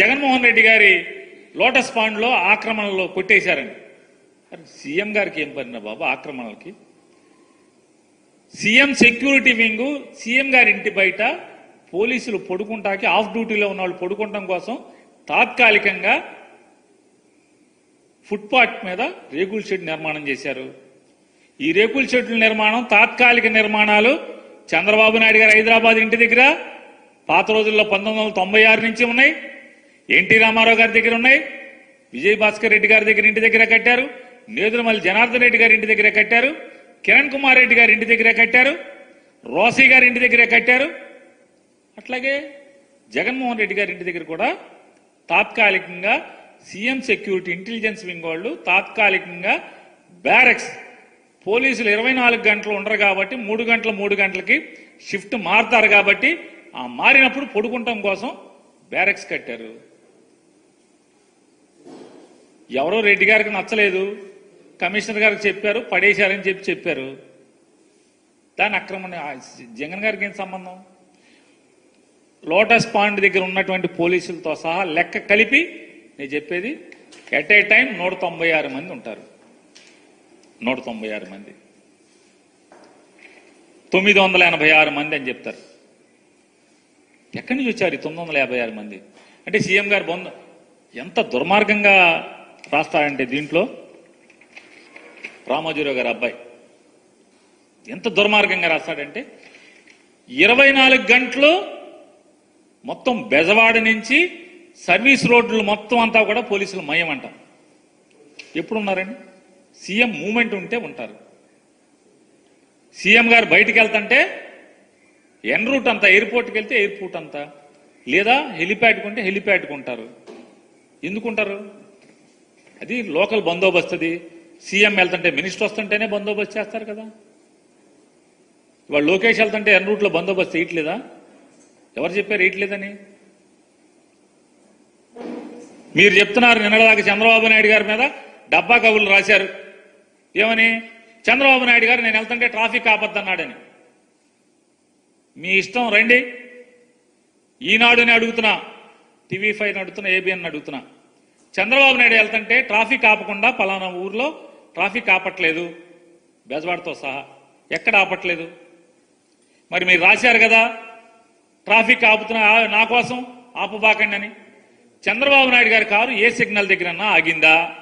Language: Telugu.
జగన్మోహన్ రెడ్డి గారి లోటస్ పాండ్లో ఆక్రమణలో కొట్టేశారని సీఎం గారికి ఏం పడిన బాబు ఆక్రమణలకి? సీఎం సెక్యూరిటీ వింగ్ సీఎం గారి ఇంటి బయట పోలీసులు పడుకుంటాకి ఆఫ్ డ్యూటీలో ఉన్న వాళ్ళు పడుకుంటాం కోసం తాత్కాలికంగా ఫుట్పాత్ మీద రేకుల షెడ్ నిర్మాణం చేశారు. ఈ రేకుల షెడ్ల నిర్మాణం తాత్కాలిక నిర్మాణాలు చంద్రబాబు నాయుడు గారు హైదరాబాద్ ఇంటి దగ్గర పాత రోజుల్లో పంతొమ్మిది వందల తొంభై ఆరు నుంచి ఉన్నాయి. ఎన్టీ రామారావు గారి దగ్గర ఉన్నాయి. విజయ్ భాస్కర్ రెడ్డి గారి దగ్గర ఇంటి దగ్గర కట్టారు. నేదురుమల్లి జనార్దన్ రెడ్డి గారి ఇంటి దగ్గర కట్టారు. కిరణ్ కుమార్ రెడ్డి గారి ఇంటి దగ్గర కట్టారు. రోసీ గారి ఇంటి దగ్గర కట్టారు. అట్లాగే జగన్మోహన్ రెడ్డి గారి ఇంటి దగ్గర కూడా తాత్కాలికంగా సీఎం సెక్యూరిటీ ఇంటెలిజెన్స్ వింగ్ వాళ్ళు తాత్కాలికంగా బ్యారక్స్ పోలీసులు ఇరవై నాలుగు గంటలు ఉండరు కాబట్టి మూడు గంటల మూడు గంటలకి షిఫ్ట్ మారుతారు కాబట్టి ఆ మారినప్పుడు పడుకుంటాం కోసం బ్యారక్స్ కట్టారు. ఎవరో రెడ్డి గారికి నచ్చలేదు. కమిషనర్ గారికి చెప్పారు పడేశారని చెప్పి చెప్పారు. దాని అక్రమణ జగన్ గారికి ఏం సంబంధం? లోటస్ పాండ్ దగ్గర ఉన్నటువంటి పోలీసులతో సహా లెక్క కలిపి నేను చెప్పేది ఎట్ ఏ టైం నూట తొంభై ఆరు మంది ఉంటారు. నూట తొంభై ఆరు మంది. తొమ్మిది వందల ఎనభై ఆరు మంది అని చెప్తారు. ఎక్కడి నుంచి వచ్చారు తొమ్మిది వందల యాభై ఆరు మంది? అంటే సీఎం గారు బొంద ఎంత దుర్మార్గంగా రాస్తారంటే దీంట్లో రామోజీరావు గారి అబ్బాయి. ఎంత దుర్మార్గంగా రాస్తాడంటే ఇరవై నాలుగు గంటలు మొత్తం బెజవాడ నుంచి సర్వీస్ రోడ్లు మొత్తం అంతా కూడా పోలీసులు మయం అంటాం ఎప్పుడు ఉన్నారండి సీఎం మూమెంట్ ఉంటే ఉంటారు. సీఎం గారు బయటికి వెళ్తుంటే ఎన్ రూట్ అంతా ఎయిర్పోర్ట్కి వెళ్తే ఎయిర్పోర్ట్ అంతా లేదా హెలిప్యాడ్కి ఉంటే హెలిప్యాడ్కి ఉంటారు. ఎందుకుంటారు? అది లోకల్ బందోబస్తు అది. సీఎం వెళ్తుంటే మినిస్టర్ వస్తుంటేనే బందోబస్తు చేస్తారు కదా. ఇవాళ లోకేష్ వెళ్తుంటే ఎన్ రూట్లో బందోబస్తు వేయట్లేదా ఎవరు చెప్పారు వేయట్లేదని మీరు చెప్తున్నారు నిన్నదాకా చంద్రబాబు నాయుడు గారి మీద. డబ్బా కబుర్లు రాశారు. ఏమని? చంద్రబాబు నాయుడు గారు నేను వెళ్తుంటే ట్రాఫిక్ ఆపద్దన్నాడని. మీ ఇష్టం రండి. ఈనాడుని అడుగుతున్నా. టీవీ ఫైవ్ అడుగుతున్నా ఏబిఎన్ అడుగుతున్నా చంద్రబాబు నాయుడు వెళ్తుంటే ట్రాఫిక్ ఆపకుండా పలానా ఊర్లో ట్రాఫిక్ ఆపట్లేదు. బెజవాడతో సహా ఎక్కడ ఆపట్లేదు? మరి మీరు రాశారు కదా ట్రాఫిక్ ఆపుతున్నా నా కోసం ఆపబాకండి అని. చంద్రబాబు నాయుడు గారి కారు ఏ సిగ్నల్ దగ్గరన్నా ఆగిందా?